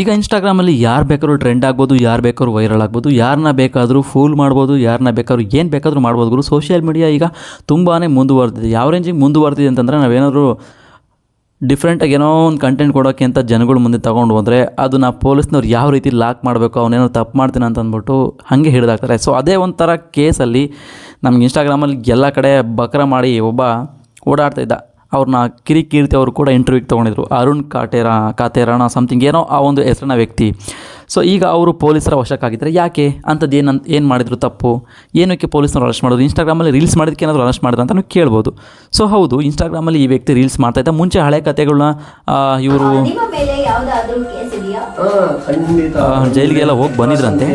ಈಗ ಇನ್ಸ್ಟಾಗ್ರಾಮಲ್ಲಿ ಯಾರು ಬೇಕಾದ್ರೂ ಟ್ರೆಂಡ್ ಆಗ್ಬೋದು, ಯಾರು ಬೇಕಾದ್ರೂ ವೈರಲ್ ಆಗ್ಬೋದು ಯಾರನ್ನ ಬೇಕಾದರೂ ಫೂಲ್ ಮಾಡ್ಬೋದು ಯಾರನ್ನ ಬೇಕಾದ್ರೂ ಏನು ಬೇಕಾದರೂ ಮಾಡ್ಬೋದು ಗುರು. ಸೋಷಿಯಲ್ ಮೀಡಿಯಾ ಈಗ ತುಂಬಾ ಮುಂದುವರೆದಿದೆ. ಯಾವ ರೇಂಜಿಗೆ ಮುಂದುವರೆದಿದೆ ಅಂತಂದರೆ ನಾವೇನಾದರೂ ಡಿಫ್ರೆಂಟಾಗಿ ಏನೋ ಒಂದು ಕಂಟೆಂಟ್ ಕೊಡೋಕ್ಕೆ ಅಂತ ಜನಗಳು ಮುಂದೆ ತೊಗೊಂಡು ಹೋದರೆ ಅದನ್ನ ಪೊಲೀಸ್ನವ್ರು ಯಾವ ರೀತಿ ಲಾಕ್ ಮಾಡಬೇಕು, ಅವನೇನೋ ತಪ್ಪು ಮಾಡ್ತೀನಿ ಅಂತ ಅಂದ್ಬಿಟ್ಟು ಹಾಗೆ ಹಿಡಿದಾಗ್ತಾರೆ ಸೊ ಅದೇ ಒಂಥರ ಕೇಸಲ್ಲಿ ನಮ್ಗೆ ಇನ್ಸ್ಟಾಗ್ರಾಮಲ್ಲಿ ಎಲ್ಲ ಕಡೆ ಬಕ್ರ ಮಾಡಿ ಒಬ್ಬ ಓಡಾಡ್ತಾ ಇದ್ದ. ಅವ್ರನ್ನ ಕಿರಿ ಕೀರ್ತಿ ಅವರು ಕೂಡ ಇಂಟರ್ವ್ಯೂಗೆ ತೊಗೊಂಡಿದ್ರು. ಅರುಣ್ ಕಾಟೇರ ಕಾತೇರಣ ಸಮಥಿಂಗ್ ಏನೋ ಆ ಒಂದು ಹೆಸರಿನ ವ್ಯಕ್ತಿ. ಸೊ ಈಗ ಅವರು ಪೊಲೀಸರ ವಶಕ್ಕಾಗಿದ್ದರೆ ಯಾಕೆ? ಅಂಥದ್ದು ಏನಂತ ಏನು ಮಾಡಿದ್ರು ತಪ್ಪು? ಏನಕ್ಕೆ ಪೊಲೀಸ್ನವ್ರು ಅರೆಸ್ಟ್ ಮಾಡೋದು? ಇನ್ಸ್ಟಾಗ್ರಾಮಲ್ಲಿ ರೀಲ್ಸ್ ಮಾಡೋದಕ್ಕೆ ಏನಾದರೂ ಅರೆಸ್ಟ್ ಮಾಡಿದ್ರು ಅಂತ ಕೇಳ್ಬೋದು. ಸೊ ಹೌದು ಇನ್ಸ್ಟಾಗ್ರಾಮಲ್ಲಿ ಈ ವ್ಯಕ್ತಿ ರೀಲ್ಸ್ ಮಾಡ್ತಾ ಇದ್ದ. ಮುಂಚೆ ಹಳೆ ಕಥೆಗಳನ್ನ ಇವರು ಜೈಲಿಗೆ ಎಲ್ಲ ಹೋಗಿ ಕೇಸ್ ಇದೆಯಾ? ಹಾ, ಖಂಡಿತ. ಆ, ಜೈಲಿಗೆಲ್ಲ ಹೋಗ್ ಬಂದಿದ್ರಂತೆ?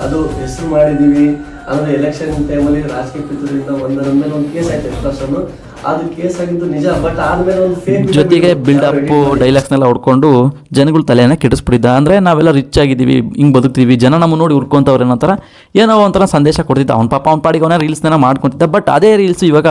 ಅದು ಹೆಸರು ಮಾಡಿದೀವಿ ಅಂದ್ರೆ ಎಲೆಕ್ಷನ್ ಟೈಮಲ್ಲಿ ರಾಜಕೀಯ ಪಿತೃದಿಂದ ಒಂದರ ಮೇಲೆ ಒಂದು ಕೇಸ್ ಆಯ್ತು. ಅದು ಕೇಸ್ ಆಗಿದ್ದು ನಿಜ ಬಟ್ ಆದ್ಮೇಲೆ ಒಂದು ಫೇಕ್ ಜೊತೆಗೆ ಬಿಲ್ಡಪ್ ಡೈಲಾಗ್ಸ್ನೆಲ್ಲ ಹೊಡ್ಕೊಂಡು ಜನಗಳ ತಲೆಯನ್ನ ಕೆಡಿಸ್ಬಿಟ್ಟಿದ್ದ. ಅಂದರೆ ನಾವೆಲ್ಲ ರಿಚ್ ಆಗಿದ್ದೀವಿ ಹಿಂಗೆ ಬದುಕ್ತೀವಿ ಜನ ನಮ್ಮ ನೋಡಿ ಹುಡ್ಕೊಂತವ್ರೆ ಏನಂತಾರ ಏನೋ ಒಂಥರ ಸಂದೇಶ ಕೊಡ್ತಿದ್ದ. ಅವ್ನ ಪಾಪ ಅವ್ನ ಪಾಡಿಗೆ ಅವನ ರೀಲ್ಸ್ನೆಲ್ಲ ಮಾಡ್ಕೊತಿದ್ದ. ಬಟ್ ಅದೇ ರೀಲ್ಸ್ ಇವಾಗ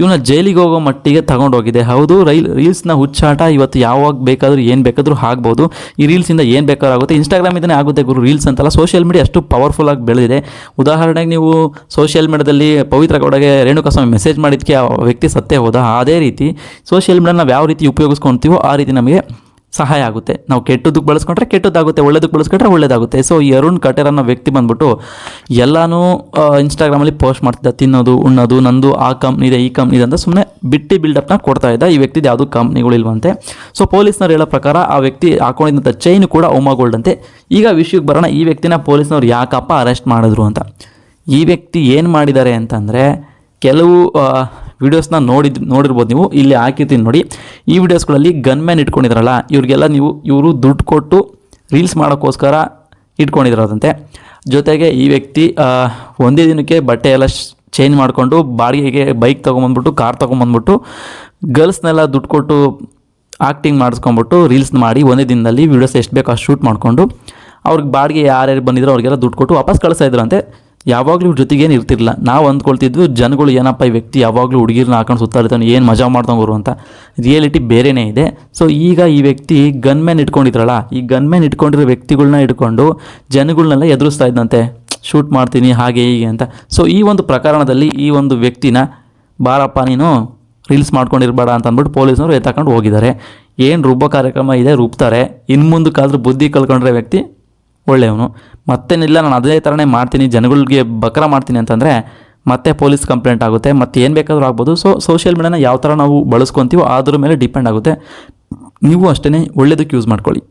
ಇವನ ಜೈಲಿಗೆ ಹೋಗೋ ಮಟ್ಟಿಗೆ ತಗೊಂಡೋಗಿದೆ. ಹೌದು, ರೈಲ್, ರೀಲ್ಸ್ನ ಹುಚ್ಚಾಟ ಇವತ್ತು ಯಾವಾಗ ಬೇಕಾದರೂ, ಏನು ಬೇಕಾದರೂ ಆಗ್ಬೋದು. ಈ ರೀಲ್ಸಿಂದ ಏನು ಬೇಕಾದ್ರೂ ಆಗುತ್ತೆ. ಇನ್ಸ್ಟಾಗ್ರಾಮಿಂದನೇ ಆಗುತ್ತೆ ಗುರು, ರೀಲ್ಸ್ ಅಂತಲ್ಲ. ಸೋಷಿಯಲ್ ಮೀಡಿಯಾ ಅಷ್ಟು ಪವರ್ಫುಲ್ ಆಗಿ ಬೆಳೆದಿದೆ. ಉದಾಹರಣೆಗೆ ನೀವು ಸೋಷಿಯಲ್ ಮೀಡಿಯಾದಲ್ಲಿ ಪವಿತ್ರ ಗೌಡಗೆ ರೇಣುಕಾಸ್ವಾಮಿ ಮೆಸೇಜ್ ಮಾಡಿದ್ದಕ್ಕೆ ಆ ವ್ಯಕ್ತಿ ಸತ್ತೇ ಹೋದ. ಅದೇ ರೀತಿ ಸೋಷಿಯಲ್ ಮೀಡಿಯಾ ನಾವು ಯಾವ ರೀತಿ ಉಪಯೋಗಿಸ್ಕೊತೀವೋ ಆ ರೀತಿ ನಮಗೆ ಸಹಾಯ ಆಗುತ್ತೆ. ನಾವು ಕೆಟ್ಟದಕ್ಕೆ ಬಳಸ್ಕೊಂಡ್ರೆ ಕೆಟ್ಟದ್ದಾಗುತ್ತೆ, ಒಳ್ಳೇದಕ್ಕೆ ಬಳಸ್ಕೊಂಡ್ರೆ ಒಳ್ಳೇದಾಗುತ್ತೆ. ಸೊ ಈ ಅರುಣ್ ಕಟೇರ್ ಅನ್ನೋ ವ್ಯಕ್ತಿ ಬಂದ್ಬಿಟ್ಟು ಎಲ್ಲನೂ ಇನ್ಸ್ಟಾಗ್ರಾಮಲ್ಲಿ ಪೋಸ್ಟ್ ಮಾಡ್ತಿದ್ದ. ತಿನ್ನೋದು, ಉಣ್ಣೋದು, ನಂದು ಆ ಕಂಪ್ನಿ ಇದೆ, ಈ ಕಂಪ್ನಿ ಇದೆ ಅಂತ ಸುಮ್ಮನೆ ಬಿಟ್ಟಿ ಬಿಲ್ಡಪ್ನ ಕೊಡ್ತಾ ಇದ್ದ. ಈ ವ್ಯಕ್ತಿದು ಯಾವುದೂ ಕಂಪ್ನಿಗಳಿಲ್ವಂತೆ ಸೊ ಪೊಲೀಸ್ನವ್ರು ಹೇಳೋ ಪ್ರಕಾರ ಆ ವ್ಯಕ್ತಿ ಹಾಕೊಂಡಿದ್ದಂಥ ಚೈನ್ ಕೂಡ ಓಮಾಗೋಲ್ಡ್ ಅಂತೆ. ಈಗ ವಿಷಯಕ್ಕೆ ಬರೋಣ. ಈ ವ್ಯಕ್ತಿನ ಪೊಲೀಸ್ನವ್ರು ಯಾಕಪ್ಪ ಅರೆಸ್ಟ್ ಮಾಡಿದ್ರು ಅಂತ. ಈ ವ್ಯಕ್ತಿ ಏನು ಮಾಡಿದ್ದಾರೆ ಅಂತಂದರೆ, ಕೆಲವು ವಿಡಿಯೋಸ್ನ ನೋಡಿದ್, ನೋಡಿರ್ಬೋದು ನೀವು. ಇಲ್ಲಿ ಹಾಕಿರ್ತೀನಿ ನೋಡಿ. ಈ ವಿಡಿಯೋಸ್ಗಳಲ್ಲಿ ಗನ್ ಮ್ಯಾನ್ ಇಟ್ಕೊಂಡಿದ್ರಲ್ಲ ಇವ್ರಿಗೆಲ್ಲ ನೀವು, ಇವರು ದುಡ್ಡು ಕೊಟ್ಟು ರೀಲ್ಸ್ ಮಾಡೋಕ್ಕೋಸ್ಕರ ಇಟ್ಕೊಂಡಿದ್ರದಂತೆ ಜೊತೆಗೆ ಈ ವ್ಯಕ್ತಿ ಒಂದೇ ದಿನಕ್ಕೆ ಬಟ್ಟೆ ಎಲ್ಲ ಚೇಂಜ್ ಮಾಡಿಕೊಂಡು ಬಾಡಿಗೆಗೆ ಬೈಕ್ ತೊಗೊಂಬಂದ್ಬಿಟ್ಟು ಕಾರ್ ತೊಗೊಂಬಂದ್ಬಿಟ್ಟು ಗರ್ಲ್ಸ್ನೆಲ್ಲ ದುಡ್ಡು ಕೊಟ್ಟು ಆ್ಯಕ್ಟಿಂಗ್ ಮಾಡಿಸ್ಕೊಂಬಿಟ್ಟು ರೀಲ್ಸ್ ಮಾಡಿ ಒಂದೇ ದಿನದಲ್ಲಿ ವೀಡಿಯೋಸ್ ಎಷ್ಟು ಬೇಕೋ ಅಷ್ಟು ಶೂಟ್ ಮಾಡಿಕೊಂಡು, ಅವ್ರಿಗೆ ಬಾಡಿಗೆ ಯಾರ್ಯಾರು ಬಂದಿದ್ರು ಅವ್ರಿಗೆಲ್ಲ ದುಡ್ಡು ಕೊಟ್ಟು ವಾಪಸ್ ಕಳಿಸ್ತಾ ಇದ್ರಂತೆ. ಯಾವಾಗಲೂ ಜೊತೆಗೇನು ಇರ್ತಿರ್ಲಿಲ್ಲ. ನಾವು ಅಂದ್ಕೊಳ್ತಿದ್ವಿ ಜನಗಳು ಏನಪ್ಪ ಈ ವ್ಯಕ್ತಿ ಯಾವಾಗಲೂ ಹುಡುಗಿರನ್ನ ಹಾಕೊಂಡು ಸುತ್ತಾಡ್ತಾನೆ ಏನು ಮಜಾ ಮಾಡ್ದಂಗೆ ಅಂತ. ರಿಯಾಲಿಟಿ ಬೇರೆನೇ ಇದೆ. ಸೊ ಈಗ ಈ ವ್ಯಕ್ತಿ ಗನ್ ಮ್ಯಾನ್ ಇಟ್ಕೊಂಡಿದ್ರಲ್ಲ, ಈ ಗನ್ ಮ್ಯಾನ್ ಇಟ್ಕೊಂಡಿರೋ ವ್ಯಕ್ತಿಗಳನ್ನ ಇಟ್ಕೊಂಡು ಜನಗಳನ್ನೆಲ್ಲ ಎದುರಿಸ್ತಾ ಇದ್ದಂತೆ ಶೂಟ್ ಮಾಡ್ತೀನಿ, ಹಾಗೆ, ಹೀಗೆ ಅಂತ. ಸೊ ಈ ಒಂದು ಪ್ರಕರಣದಲ್ಲಿ ಈ ಒಂದು ವ್ಯಕ್ತಿನ, ಬಾರಪ್ಪ, ನೀನು ರೀಲ್ಸ್ ಮಾಡ್ಕೊಂಡಿರ್ಬೇಡ ಅಂತ ಅಂದ್ಬಿಟ್ಟು ಪೊಲೀಸ್ನವರು ಎತ್ತಾಕೊಂಡು ಹೋಗಿದ್ದಾರೆ. ಏನು ರುಬ್ಬ ಕಾರ್ಯಕ್ರಮ ಇದೆ ರುಬ್ತಾರೆ ಇನ್ನು ಮುಂದಕ್ಕಾದ್ರೂ ಬುದ್ಧಿ ಕಳ್ಕೊಂಡ್ರೆ ವ್ಯಕ್ತಿ ಒಳ್ಳೆಯವನು. ಮತ್ತೇನಿಲ್ಲ, ನಾನು ಅದೇ ಥರನೇ ಮಾಡ್ತೀನಿ, ಜನಗಳಿಗೆ ಬಕ್ರ ಮಾಡ್ತೀನಿ ಅಂತಂದರೆ ಮತ್ತೆ ಪೊಲೀಸ್ ಕಂಪ್ಲೇಂಟ್ ಆಗುತ್ತೆ, ಮತ್ತೆ ಏನು ಬೇಕಾದರೂ ಆಗ್ಬೋದು. ಸೊ ಸೋಷಿಯಲ್ ಮೀಡಿಯಾನ ಯಾವ ಥರ ನಾವು ಬಳಸ್ಕೊತೀವೋ ಅದ್ರ ಮೇಲೆ ಡಿಪೆಂಡ್ ಆಗುತ್ತೆ. ನೀವು ಅಷ್ಟೇ ಒಳ್ಳೆಯದಕ್ಕೆ ಯೂಸ್ ಮಾಡ್ಕೊಳ್ಳಿ.